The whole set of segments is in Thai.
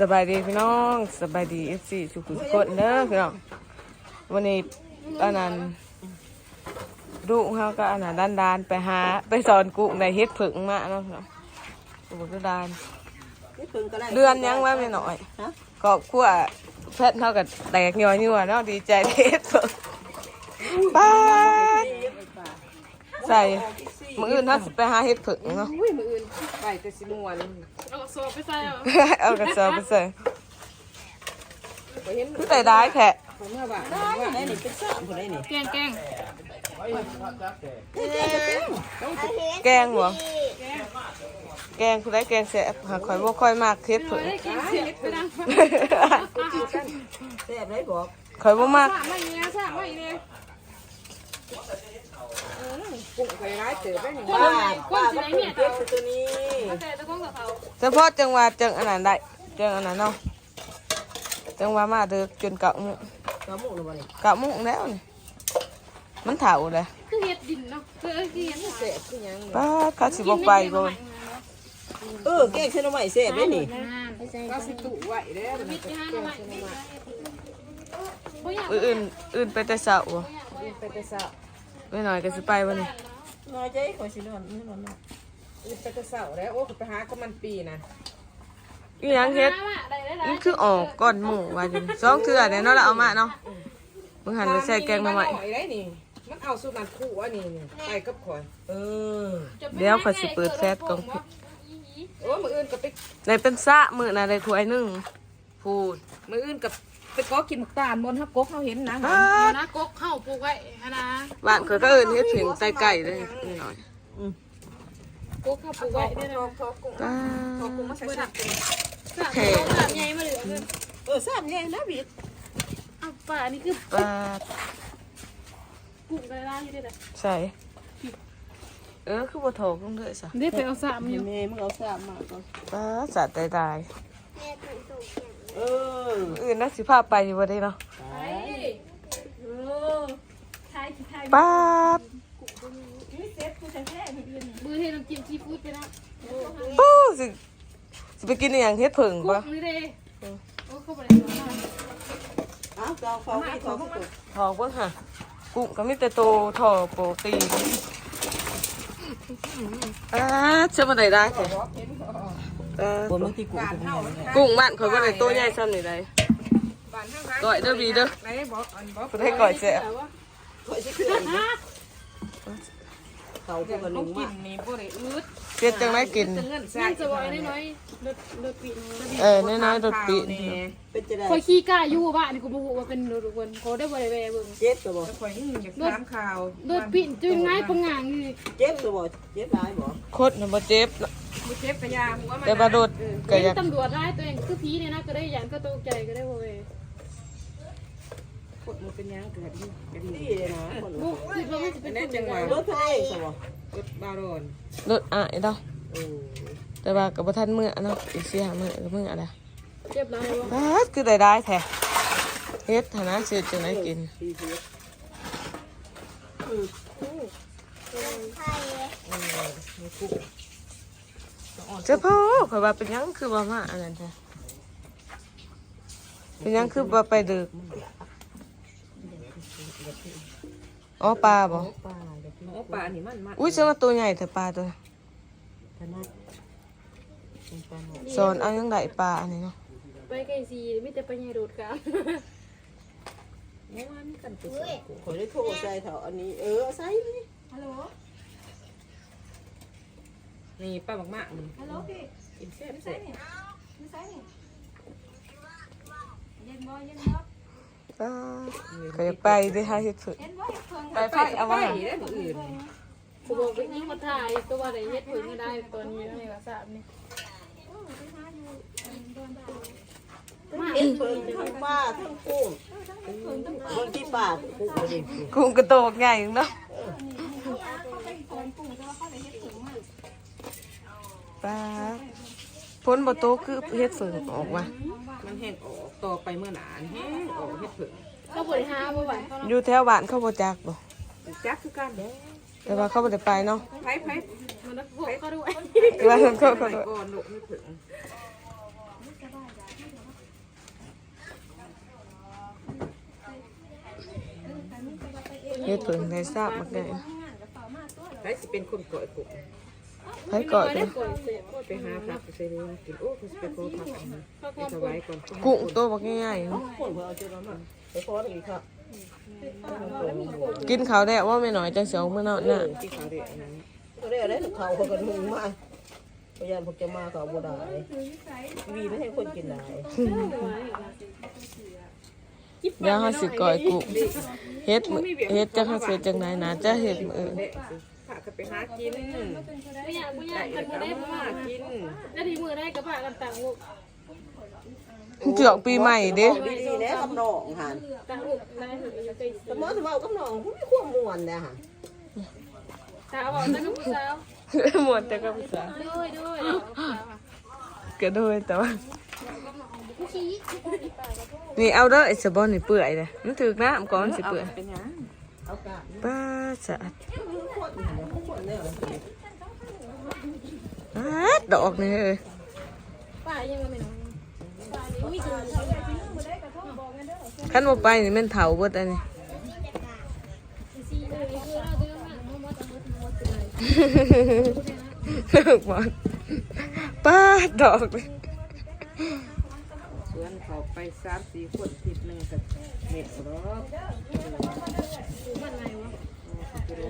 สบายดีพี่น้องสบายดีเอฟซีสุขุมกดเด้อพี่น้องวันนี้อันนั้นลูกเขาก็อันนั้นดานดานๆไปหาไปสอนกุ้งในเฮ็ดผึ่งมาเนาะพี่น้องกุ้งก็ดานนี่เพิ่งก็ได้เดือนยังว่าไม่หน่อยฮะกอบขั้วแพทย์เท่ากับแตกย่อยยั่วเนาะดีใจที่เฮ็ดผึ่งป้าดใส่ มืออื่นถ้าสิไปหาเฮ็ดผึ่งเนาะ อุ้ยมืออื่นไปแต่สิมวนเอาโซไปใส่เอาเอากระสอบไปใส่ไปเห็นคือแต่ได้แท้เขาเมื่อบ่ายได้ได้นี่เป็นสามคนได้นี่แกงแกงแกงบ่แกงคือได้แกงแซ่บหาข่อยบ่ค่อยมากเฮ็ดผึ่งได้กินเสียไปดังแซ่บได้บอกข่อยบ่มากสามไม่เนี่ยสามไม่เนี่ย กุ้งไข่ร้ายเติบได้หนึ่งป้าป้าก็ปลูกเก็บตัวนี้แต่ตะก้องกับเขาเฉพาะจังหวัดจังอันนั้นได้จังอันนั้นเนาะจังหว่ามาเด้อจนเกะมุกระมุกหรือเปล่านี่กะมุแล้วนี่มันเฒ่าเลยคือเห็ดดินเนาะคือคือเห็ดเสียคือยังป้าดเขาสิบ่ไปบ่เออแกงเส้นใหม่แซ่บได้นี่ก็สิตุไหวเด้อมิดห้าหน่อยบ่อยากอื่นอื่นไปแต่เช้าบ่ไปแต่เช้าไปหน่อยก็สิไปบ่นี่น้ อยใจขอสินอนนี่นอนนะไปแต่เช้าแล้วโอ้ไปหาก็มันปีนะอีหยังเฮ็ดมันคือออกก้อนหมูว่าจังสองเทื่อเนี่ยเนาะแล้วเอามาเนาะมึงหันไปใส่แกงมาใหม่ได้นี่มันเอาสุนัขคู่อันนี้ไปกับข่อยเออเดี๋ยวข่อยสิเปิดแฟลชก่อนโอ้มืออื่นกับไปได้เป็นซะมื้อน่ะได้ถ้วยหนึงพูดมืออื่นกับ ไปก็กินตาลบนฮักกกเขาเห็นนะป้าดนะกกเข้าปลูกไว้นะบ้านข่อยก็เอิ้นเฮ็ดผิงใส่ไก่เลยนี่หน่อยกกเข้าปลูกไว้เนี่ยนะป้าทอดกุ้งมาใส่สับแข็งแบบใหญ่มาเหลือเออแซ่บแน่นะบิดอ้าวป่านี่คือป้าดปลูกได้ร้านที่ได้ใส่เออคือบ่โถกลงเลยซะได้ไปเอาสามอยู่แม่มึงเอาแซ่บมาก่อนป้าดสัตว์ตาย เออๆอื่นน่าสิพาไปอยู่บ่ได้เนาะไปโอ้ทายที่ทายป้าดมือเทน้ำจิ้มซีฟู้ดไปนะปู้สิสิไปกินอหย่างเฮ็ดผึ่งกุ้ปะงนี่เลยโอ้เข้าไปเลยเอาเจ้าเขาไม่เขาสุกทองเบิ่งค่ะกุ้งก็มีแต่โตทอโปรตีนอ่าเชื่อมาได้ได้แท้เออบนมันที่กูจะเป็นยังไงกุ้งบ้านข่อ ยบ่ได้โตใหญ่ซ้ำนี่ได้ก้อยเด้อบีเด้อไหนบอกอันบอก เพิ่นให้ก้อยแซ่บขอสิคืออะไรนะเขาพวกกันหต้อนึ่งงกิมานนี่บ่ได้อืดเฮ็ดจังไดกินเงินใส่จะบอกน้อยๆรถรถปีนเออน้อยๆรถปีนเป็นจะได้คอยขี้กล้าอยู่บ้านนี่กูบ่ฮู้ว่าเป็นรถคนเขาได้บ่ได้แวะเบิ่งเจ็บตัวบ่ข่อยอยากถามข่าวรถปีนจุงง่ายปงงางอยู่เจ็บตัวบ่เจ็บร้ายบ่โคตรน่ะบ่เจ็บเนาะบ่เจ็บกะยาหัวมันแต่บ่โดดก็เป็อยาก นตำรวจได้ตัวเองคือผีเนี่ยนะก็ได้ยันก็ตกใจก็ได้บ่เว้ยก ดมันเป็นยังเกิดนี่กันดีเลยนะคนบุกคิดว่ามันจะเป็นจังหวะรถเท่าไหร่สบ่รถบารอนรถอ้ายเนาะโอ้แต่ว่าก็บ่ทันมื้อเนาะอีกสิหามื้อก็มื้ออะไรเจ็บหลายบ่ป้าดคือได้ได้แท้เฮ็ดฐานะสิจังไดกินดีเสียเจ้าพ่อข่อยว่าเป็นหยังคือว่ามาอันนั้นแท้เป็นหยังคือว่าไปดึก อ๋อปลาบ่ป้าเด็กโอ้ป่านี่มันมันอุ้ยเชื่อว่าตัวใหญ่แต่ปลาตัวพนักเป็นปลาหมอสอนเอายังไดปลาอันนี้เนาะไปไกลสีมีแต่ไปใหญ่โดดกันม้วนกันไปใส่ขอได้โทรใส่เถอะอันนี้เออใส่นี่นี่ป้าบักมากนี่ฮัลโหลพี่กินแซ่บไม่แซ่ใช่บนี่ไม่ใช่นี่เย็นบ่เย็นบ่ปลา ก็อยากไปได้หาเฮ็ดฝึกเย็นบ่เฮ็ดเพิ่งไปไผเอาไปมาได้มื้ออื่นกูบอกว่ายิ่งมาถ่ายก็ว่าได้เฮ็ดผึ่งก็ได้ตอนนี้นี่ว่าทราบนี่เอ็นเพิงทั้งป้าทั้งกุ้งบางที่ป้ากุ้งก็ด้กุ้งกระโตกใหญ่เนาะปลาพ้นบ่โตคือเฮ็ดฝึกออกมา มันแห้งออกต่อไปเมื่อหนาแห้งออกเฮ็ดเผึ่งเขาปวดห้าบ่ไหวอยู่แถวบ้านเขาบ่จากบ่จัคคือการแต่ว่าเขาบ่ได้ไปเนาะไปไปมันก็พวกเขาด้วยว่าเขาเขาด้วยก่อนหนุกมเผึ่งฮ็ดเผึ่งใด้ทราบมาไงได้สิเป็นคนก่อยกลุ่ ไผก่อยได้เป็นก่อยเสร็จไปหาผักไปใส่เลยกินโอ้เขาสิไปขอผักอันนี้ไปถวายก่อนกุ้งตัวบักง่ายๆคนเพื่อเอาเจอมาไปขออีกครับกินข้าวได้ว่าไม่น้อยจังเสียวมื้อนอนน่ะที่เขาเรียกนั้นเขาเรียกอะไรเขาเขากันหุงมาพยายามพวกจะมาเขาบ่ได้วีไม่ให้คนกินได้เดี๋ยวเฮาสิก่อยกุ้งเฮ็ดมื้อเฮ็ดจังเฮาสิจังไดน่าจะเฮ็ดมื้ออื่น ผักก็ไปหากินไม่อยากไม่อยากกันก็มาได้มามากินแล้วทีมือได้กระบะกันต่างลูกเจือกปีใหม่เด้ดีๆนะกับน้องหันต่างลูกได้ถึงอยู่ใกล้สมมติว่ากับน้องผู้มีความม่วนนะฮะสาวบอกนั่นก็ผู้สาวหมดแต่กับภาษาด้วยด้วยก็โดยแต่ว่านี่เอาเด้อไอ้สะบอนนี่เปื่อยเลยมันถึกน้ำก่อนสิเปื่อยเป็นหยังเอากะป้าสะอาดคน คนเนี่ยป้าดดอกนี่เอ้ยป้ายังไม่น้องมีคือคันบ่ไปนี่แม่นเฒ่าเบิดอันนี้ซีเออคือเราเรื่องมากมดมดมดเลยเลิกบ่ป้าดดอกนี่สวนเขาไปสามสี่คนทิศหนึ่งกับเม็ดรอบมันไงวะ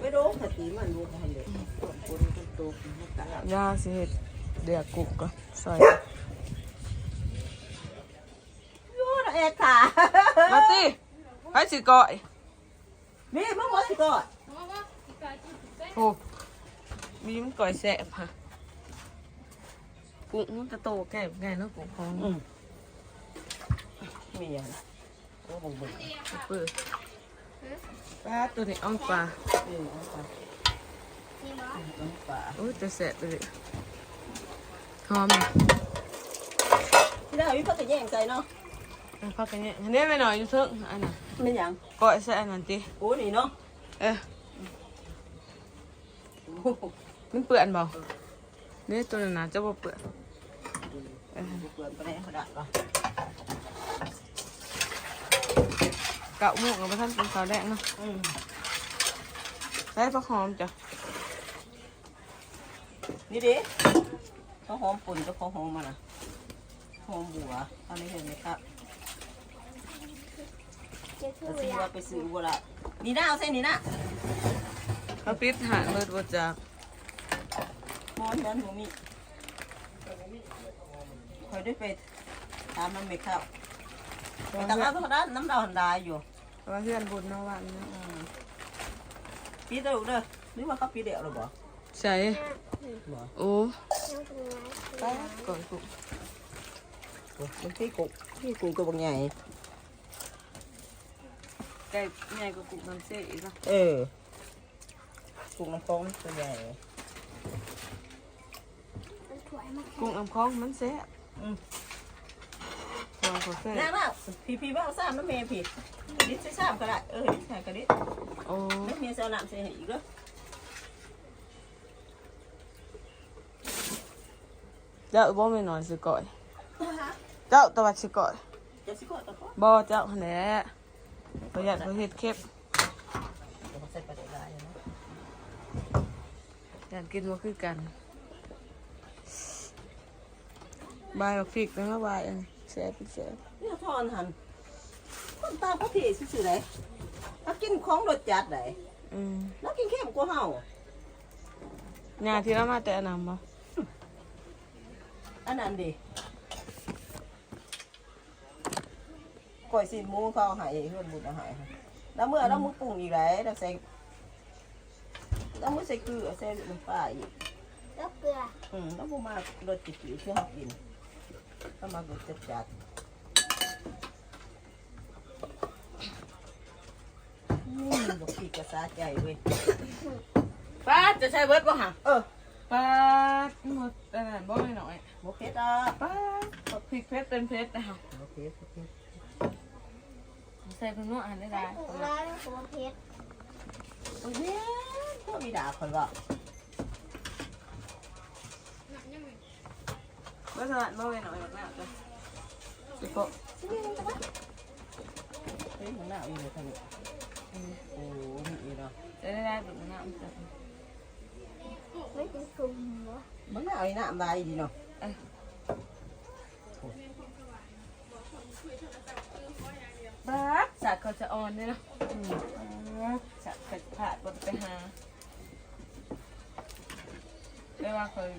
ไม่รู้ขตีมันรู้กันเลยคนคนโตกันมาตายาสิเฮ็ดเดือกกุกก็ซอยโย่เอกค่ะมาติไปสิก่อยนี่มึงว่าสิก่อนโอ้มีมันก่อยแซ่บค่ะกุ้งมันก็โตแก่แก่เนาะกุ้งของมีอย่างโอ้บังเบิกเปิด ปลาตัวนี้อ่องปลาเออเอาไปเอาป่าโอ้ยจะแสบเลยหอมที่ได้วิพัฒน์แย่งใจเนาะเอาพักกันเนี่ยอันนี้ไม่หน่อยอยู่เถิงอันน่ะไม่ยังก้อยใส่อันนั้นติโอ้นี่เนาะเอ้ยมันเปื่อนบ่เนี่ยตัวนั้นน่ะจะบ่เปื่อนเปิดไปได้เขาดักก่อน เกาหมูกับท่านเป็นขาวแดงเนาะอืมใส่ผักหอมจ้ะนี่ดิเขาหอมปุ่นกับเขาหอมมานะหอมบัวอันนี้เห็นไหมครับจะซื้อว่าไปซื้อบัวละนี่นะเอาเส้นนี่นะเขาปิดหาเบิดบ่จากมอนนั้นหนูมีคอยได้ไปตามมันไหมครับ แต่ตามนั้นก็ได้น้ำดาวหันดาอยู่ว่าเพื่อนบุญเนาะวันนี้ปีเดียวเด้อหรือว่าเขาปีเดียวหรือเปล่าใส่บ่โอ้ปลาก่อยกุ้งบางทีกูที่กูก็บางใหญ่ไก่ใหญ่กว่ากุ้งน้ำเสียอีกเนาะเออกูน้ำฟองตัวใหญ่กุ้งน้ำคลองมันแซ่ บอืมตัวเขาแซ่น่าบมากพี่พี่บ้าซ้ำน้ำเมย์พี่ดิใส่ซ้ำก็ได้เออดิใส่ก็ดิโอ้น้ำเมย์ใส่น้ำใส่ให้อีกเด้อเจ้าบ่ไม่นอนสิก่อยเจ้าตะวัดสิก่อยจะสิกดตะกอนบ่เจ้าหั่นแหละประหยัดประเฮ็ดเค็บเดี๋ยวใส่ไปได้ได้นะอยากกินบ่คือกันบายบักพริกนะบายอันนี้ แซ่บแซ่บนี่ทอนหันคนตาเขาถี่ซื่อๆเลยถ้ากินของรสจัดได้อืมแล้วกินเข้มกว่าเฮางาที่เรามาแต่อันนั้นบ่อันนั้นดิก่อยสิหมูเขาเอาใหายเพื่อนบุญเอาใหายแล้วเมื่อแล้วมึงปรุงอีกแล้วแล้วใส่แล้วมึงใส่เกลือใส่น้ำปลาอีกแล้วเกลืออืมแล้วมึงมารสจิ๋วๆที่เขากิน ก็มารสจัดจัดๆนี่บอกพี่กระซาใจเว้ยป้าจะใช้เบิดบ่หะเออป้าหมดอันนั้นบ่ไม่น้อยโอเคจ้าป้าบักพริกเผ็ดเป็นเผ็ดนะคะโอเคโอเคใส่เพิ่นนัวอันได้ได้ร้านหัวเพชรโอเคก็มีด่าคนว่าบ่สลัดบ่ไม่น้อยบักน้ำจ้ะสิโปะเฮ้ยมันหนาวอยู่เลยท่านนี่โอ้มีอีเนาะได้ได้แบบน้ำจับไม่เป็นกลุ่มวะมันไม่เอาไอ้น้ำลายดีเนาะบ้าสัตว์เขาจะออนเนี่ยนะสัตว์เป็ดผ่าบนไปหาได้ว่าเคย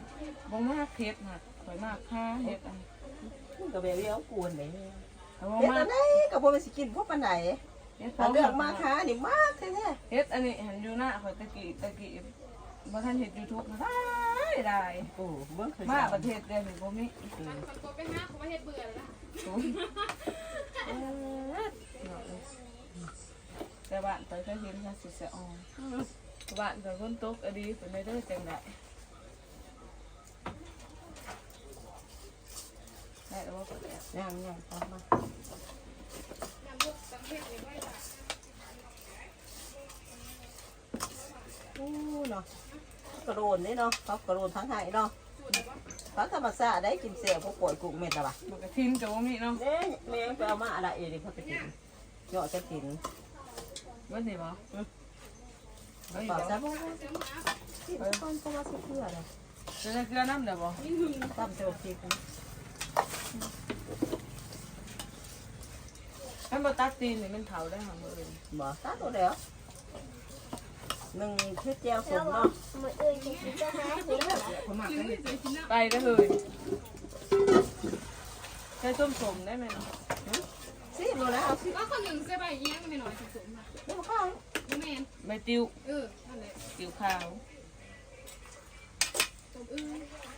บ่มากเฮ็ดนะ เคยมากค่าเฮ็ดอันมันก็แบบเลี้ยวกวนไหนเขาบ่เฮ็ดมาอักนไหนก็บ่ไปสิกินพวกปานไหนเฮ็ดถ้าเลือกมาค้านี่มากแท้เฮ็ดอันนี้หันอยู่หน้าข่อยตะกี้ตะกี้บ่ทันเฮ็ด YouTube นะได้ได้ๆโอ้เบิ่งเคยมาประเทศเดียวนี่บ่มีคนก็ไปหาเขาไปเฮ็ดเบื่อแล้วแต่บ้านไปก็เห็นว่าสิสะออนบ้านก็คนตกอดีเป็นได้เด้อจังได๋ ได้แล้วบ่ได้ย่างย่างตามมาโอ้เนาะกระโดนนี่เนาะเขากระโดนทั้งไห้เนาะเขาธรรมชาติได้กินเสียพวกป่วยกุ้งเม็ดอะบ่ะมันก็ทิ้งก็บ่มีเนาะเอ๊ะแม่ไปเอามาอะไรเองเขาไปกินเหยาะจะกินเบิดนี่บ่เฮ้ยต่อบ่ซะบ่กินก้อนก็มาสิเพื่อเลยจะได้เกลือน้ำเด้อบ่ตั้มเจ้าพริกนะ ถ้าบ่ตัดตีนนี่มันเฒ่าได้หั่นบ่เอิ้นบ่ตัดตัวแล้วหนึ่งเฮ็ดแจ่วสแล้วมว่าเนาะมืออื่นจะกินก็หาซื้อผมมักได้ไปเด้อเฮ้ยใช้ส้มสมได้ไหมเนาะสิบ่แล้วเอาสิก็คนหนึ่งเสียไปเยี่ยงไม่หน่อยสุดๆค่ะเดี๋ยวข้าวไม่แมนใบติวเออนั่นแหละติวขาวตบอื้อ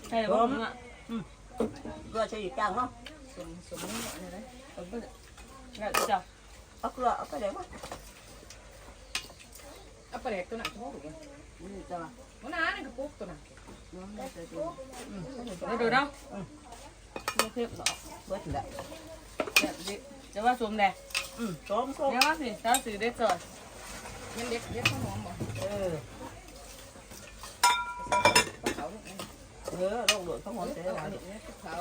ใช่บ่ผมอะ เกลือใส่อีกจางเนาะสมสมนี่อะไรนะเอาเบิดแล้วจ้ะเอาเกลือเอาไปเดี๋ยวมาเอาไปแดกตัวห เออลงโดดข้าวหอมเสร็จแล้วอันนี้เขา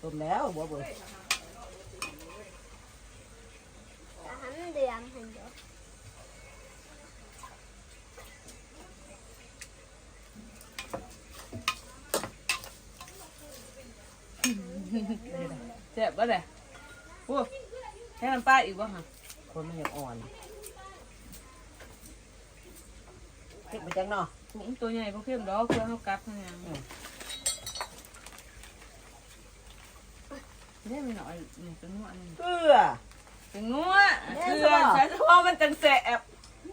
ส้มแล้วบ่เบิ่อาหารเดือมเห็นเดียวเจ็บบ่ได้โอ้ให้น้ำปลาอีกบ่ฮะคนมันยังอ่อนเก็บไปจังเนาะ ถุงตัวใหญ่บ่เข้มดอกเพื่อเฮากัดเท่านั้นเนี่ยมันหน่อยนี่เป็นงัวนี่เกลือเป็นงัวเกลือใช้เฉพาะมันจังแสบ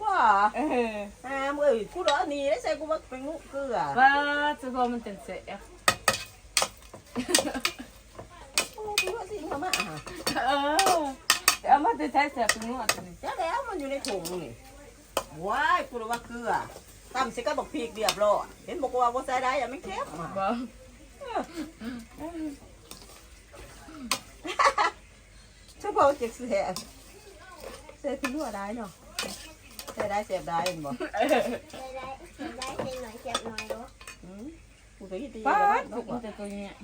ว่าเอออ่ามึงเอ้ยกูรอหนี่ได้ใส่กูมาเป็นงูเกลือว่าเฉพาะมันจังแสบโอ้กูว่าสิมามาอะเออเอามาจะใช้แสบเป็นงัวตัวนี้จ้าแล้วมันอยู่ในถุงนี่ว้ายกูรู้ว่าเกลือ ตำสิก็บอกพริกเรียบร้อยเห็นบอกว่าบ่ใส่ได้อย่าไม่เค็มอะบ่ เฉพาะเจ็กแสบใส่ถึงหัวได้เนาะใส่ได้เสียบได้เห็นบ่ได้ได้ได้เสียหน่อยเสียบหน่อยเนาะอืมกูก็ยินดีป้าแล้วดเนาะถูกแต่ตัวเนี้ย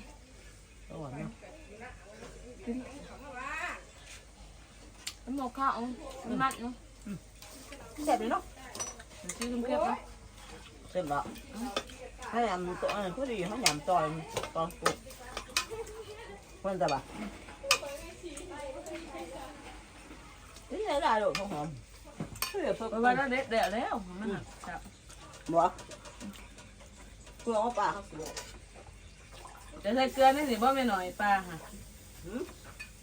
เอาอะเนาะมันหมกข้าวมันมัดเนาะแซ่บเลยเนาะมันชื่อเข้มๆเนาะ เสร็จแล้วให้ยำตัวอันนั้นก็ดีให้ยำตอนตอนปลุกมันจะบ่ะนี่ได้ได้ลูกหอมเพื่อเพิ่มเพราะว่าเราเด็ดเด็ดแล้วมันหักครับบ่เพื่อเอาปลาเขาสิจะใส่เกลือนี่สิบ่แม่หน่อยปลาค่ะหืม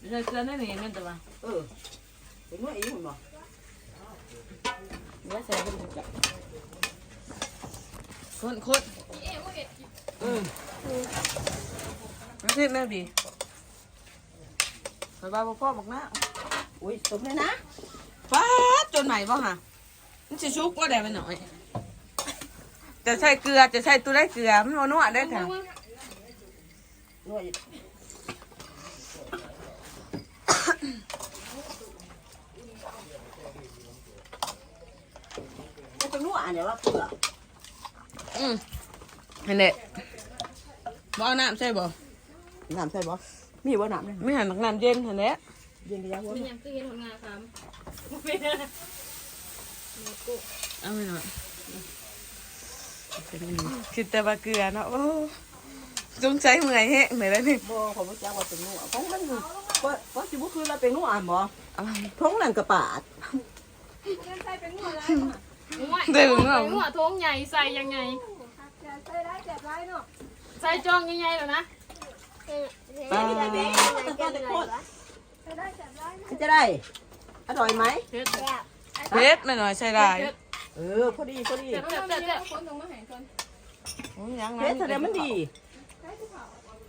จะใส่เกลือนี่นี่มันจะว่าเออเป็นว่าอีหุ่นบ่เดี๋ยวใส่เป็นจับ คนคนเอ๊ะว่าเห็ดอืมไม่ใช่แม่บีใส่ปลาพ่อบอกนะอุ้ยสมเลยนะป้าดจนใหม่ป่ะฮะมันจะชุกว่าได้ไปหน่อย จะใส่เกลือจะใส่ตัวได้เกลือมันนัวๆได้ค่ะนวดจะเป็นนวดอันเดียวว่าเปลือก อืมเห็นเด็บ่เอาน้ำใช่บ่น้ำใส่บ่มีบ่น้ำเนี่ยไม่หันน้ำเย็นเห็นเด็เย็นระยะหัวเป็นอย่างคือเห็นผลงานครับเป็นอะไรมากุเอาไปหน่อยคิดแต่ว่าเกลือเนาะโอ้จงใจเมื่อยแห้งเลยแล้วนี่บ่ขอบ่จักว่าเป็นหนูของมันอยู่ว่าว่าสิบ่คือเราเป็นหนูอ่านบ่เอาท้องนั่นกระปาดได้เบิ่งเนาะ เนาะหัวท้องใหญ่ใส่ยังไงใส่จองยังไงเหรอนะเห็นเห็นไหมเห็นไหมเจ็บหน่อยวะมันจะได้ อร่อยไหมเผ็ดแบบเพชรไม่หน่อยใช่ได้เออ พอดี พอดีเผ็ดเผ็ดเผ็ดเผ็ดโอ้ยยังไงเฮ็ดแสดงมันดี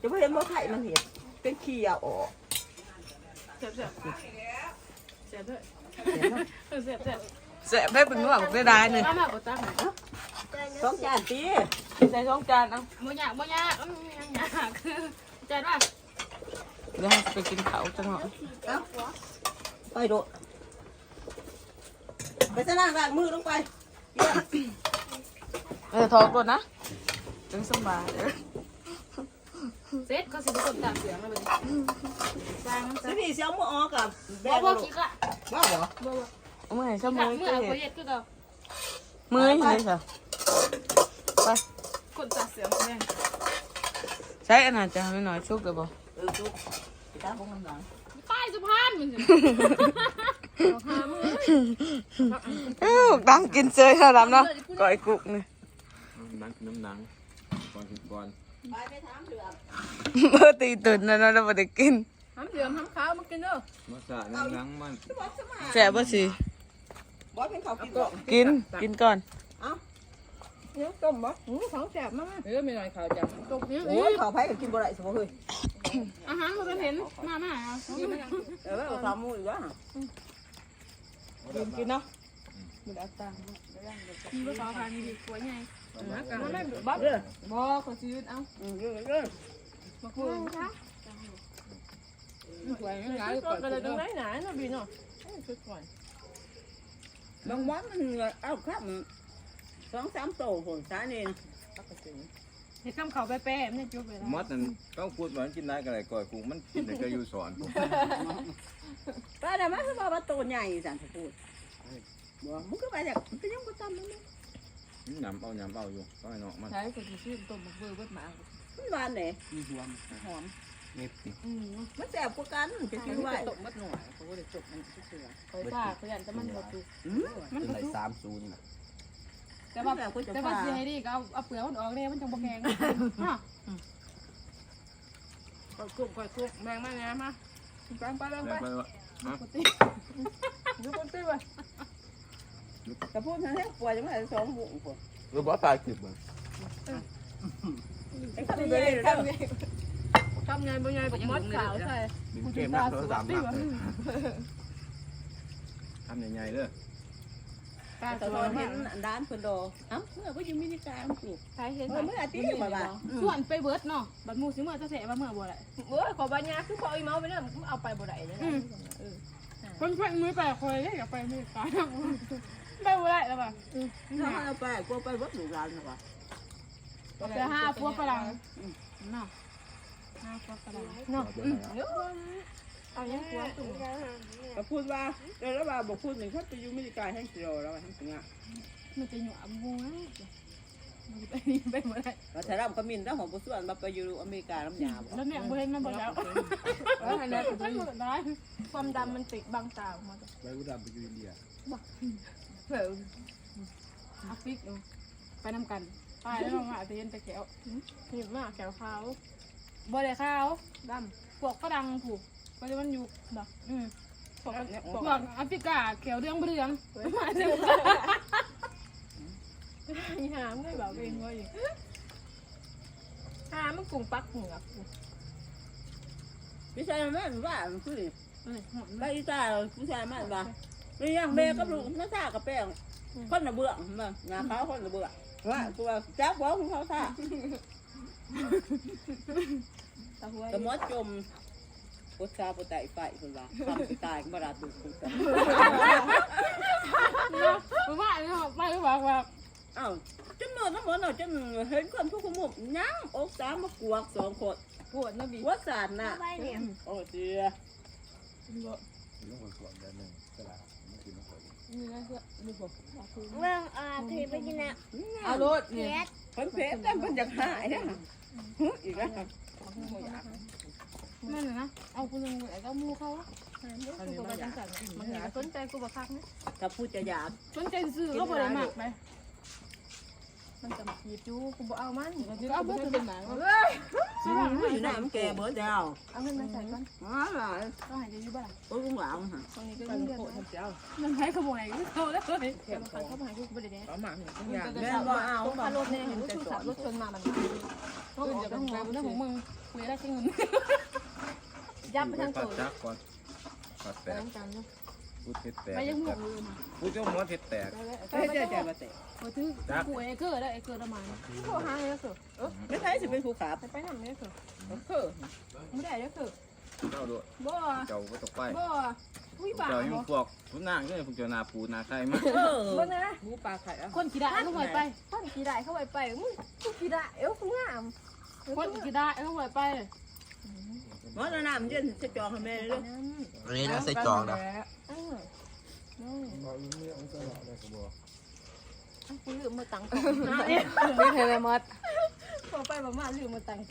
จะบ่เห็นบ่ไข่มันเห็ด เป็นขี้เอาออกเผ็ดเผ็ดเผ็ดด้วยเผ็ดเผ็ดเผ็ด แสบได้เป็นนวดได้ได้เลยมามาบดตาหน่อยสองจานตีใส่ช่องจานเอาบ่อยากบ่อยากอืมยังอยากคือใจว่าเดี๋ยวให้ไปกินข้าวจังหน่อยเอ้าไปโดดไปซะนั่งล้างมือลงไปเยี่ยมเออทองก่อนนะจังสบายเด้อเซ็ตเขาสิเป็นคนตามเสียงแล้วบัดนี้สร้างมันซะสิพี่เสียวมือออกกับแบบ่กบ่ลูกคิดละบ้าเหรอบ่บ่ เอามื่อไหร่ชั่วโมเมื่งอจะเอาเห็ไปนเฮ็ดคือเก่ามือเลยค่ะไปคนตาเสียงแม่งใช้อันนั้นจะไม่หน่อยชุกเลยบ่เออจุ๊บไปตามพวกน้ำหลังป้ายสุพรรณมันสิเอ้าดังกินเจยนะดำเนาะก่อยกุกนี่หนังน้ำหนังก่อนกินก่อนไปไปถามเดือดเมื่อตีตุ่นนะเนาะเราไม่ได้กินน้ำเหลืองน้ำขาวมากินเด้อมาสะน้ำหนังมันแสบบ่สิ บอสเป็นเขากินก่อนกินกินก่อนยังต้มบ่หูของแซ่บมากเออไม่หน่อยขาวจังตกนี้โอ้ยเขาไผ่ก็กินบ่ได้สมมติเฮ้ยอาหารบ่เห็นมามาเอาเออเอาสามมืออีกแล้วกินกินเนาะมีบ่ขอทานดีกว่าใหญ่มันไม่บ๊อบเลยบ่ขอซื้อเอาอืมเยอะเลยมาคุยสวยงามก่อนก็เลยตรงไหนไหนน่ะบีเนาะคือก่อน บางวันมันเอาครับสองสามโตคนสานี่นะเฮ็ดคำเขาแป๊ะๆมันจุบไปแล้วมดนั่นต้องพูดว่ามันกินได้ก็ได้ก่อยกูมันกินได้ก็อยู่สอนกูป้าแต่มาคือว่าโตใหญ่สันพูดบอกมึงก็ไปจากมันก็ยังบ่จำมันหยำเอาหยำเอาอยู่ก็ให้เนาะมันใช้คนที่ชื่อต้มบักเบอร์เบิดหมามันหวานเลยหอม เน็บสิอืมมันแสบกว่ากันจะกินไว้ตกมัดหน่อยเขาก็เลยจบมันเสือคอยซ่าเขายันแต่มันบ่จุมันได้สามศูนย์แต่ว่าแต่ว่าสิให้ดีก็เอาเอาเปลือกมันออกเนี่ยมันจังบ่แข็งฮะก็กรุบก็กรุบแบ่งมาแหน่มาไปไปลงไปแล้วไปว่าฮะดูคนตีไปแต่พูดนั้นแหละป่วยจังไงสองบุ้งคนเออบ่ตายคลิปมันไอ้ข้าวใหญ่ข้าว ทำไงบ่ไงมดขาวใส่ดึงเกมนักโทรศัพท์นักเลยทำใหญ่ๆเด้อตาแต่สตวอยนมาเห็กนด้านคนโดเอ้าเมื่อก็ยังมีนิการปลูกใครเห็นเมื่อเมื่ออาทิตย์อยู่บ้านส่วนไปเบิดเนาะบัดมูสิเมื่อจะเสะว่าเมื่อบ่ได้โอ้ยขอบัญญาคือพออีเมาไปเนี่ยเอาไปบ่ได้เลยนะเพิ่นเพิ่นมือไปคอยอยากไปมือตายไปบ่ได้แล้วป่ะถ้าเอาไปก็ไปวัดหลูกร้านนะวะไปห้าพวกฝรั่งเนาะ ห้าพวกฝรั่งเอายังกลัวตุ่มก็พูดว่าแล้วว่าบอกพูดหนึ่งเขาไปอยู่มิลิกาแห้งกิโลแล้วทั้งถึงอะมันจะหยวงูมันไปไปบ่ได้ก็ถ้าเราก็มินแล้วของผู้ส่วนมาไปอยู่อเมริกาน้ำยาบ่แล้วเนี่ยบ่เห็นมันบ่แล้วอันนั้นมันบ่ได้ความดำมันติดบังตาออกมาไปอุดรไปอยู่อินเดียเผื่ออาฟิกไปนำกันไปแล้วมาอาจจะเย็นตะแก้วหิมากแขวขาว บ่ได้ข้าวดพวกฝรั่งผูกก็จะมันอยู่ำดอกอืมพวกเนี่ยพวกแอฟริกาเขียวเรืองเรืองมาเรืองมีหามด้วยแบบเองว่าอยู่หามันกุ้งปักเหงือกพี่ชายมันว่ามันคือเออไปอีตาผู้ชายมันว่าเรียงแม่กับลูกน้าตากับแป้งคนละเบื้องมันงาเขาคนละเบื้องว่าตัวจับบอกของเขาท่า ตะหัวกระมดจมปดชาปดไตไฟคนว่าทำตายก็มาราดูคุณกันเพราะว่าไปบอกว่าอ้าวจนนอนน้ำมันเอาจนเห็นคนทุกขมุมย่างอกสามมากวกสองคนปวดนะบีวัดสารน่ะไปเนี่ยโอ้เจีย นี่นะเพื่อดูผมเรื่ออ่าเคยไปกินอะเอารถเพเนี่ยชรเพิ่นเพชรแต่เพิ่นอยากหายนะอีกแล้วนั่นน่ะนะเอาคุณลุงไอ้เจ้ามูเขากูไปจังสันมันอยากสนใจกูบักคักนะถ้าพูดจะอยากสนใจซื้อก็บ่ได้มากไป มันจะมาจีบจูกูบ่เอามันก็เอาเพื่อเป็นหนังเลยสิอยู่ไหนมันแก่เบิดแล้วเอาเงินมาใส่ก่อนอ๋อล่ะก็หายใจอยู่บ้านโอ้ลุงหลานฮะตรงนี้ก็เงินเดือนมันให้ขโมยกูเขาแล้วเลยเดี๋ยวมันเข้ามาให้กูบ่ได้แน่เอาหมาเนี่ยมึงจะจะเอาต้องขับรถเนี่ยเห็นชูขับรถชนมามันต้องออกจากหัวมันเรื่องของมึงคุยได้แค่เงินยับไปทั้งปัตัดวจักก่อนปัดแตแต่กทั้งกันเนาะ พูดเท็ดแตกไปยังหมดเลยพูดเจ้าหัวเท็ดแตกเฮ้ยเจ๊ใจมาเตะโอ้ถือกูเอเกอร์ได้เอเกอร์ละมันโทรหาเอเกอร์ไม่ใช่สิเป็นครูขาบไปนำเอเกอร์เออไม่ได้เอเกอร์เจ้าด้วยบ่เจ้าก็ตกไปบ่อุ้ยบ้าเจ้ายังพวกทุกนางเนี่ยพวกเจ้านาปูนาไข่มาเออบ่นะหมูปลาไข่อะคนกี่ได้เข้าไปไปต้นกี่ได้เข้าไปไปมึงกูกี่ได้เอวกูงามคนกี่ได้เข้าไปไปหมอน้ำเย็นจะจองให้แม่เลยอันนี้นะใส่จองนะ เออกูลืมมาตังค์ไม่เคยไปมดพอไปบ่มาลืมมาตังค์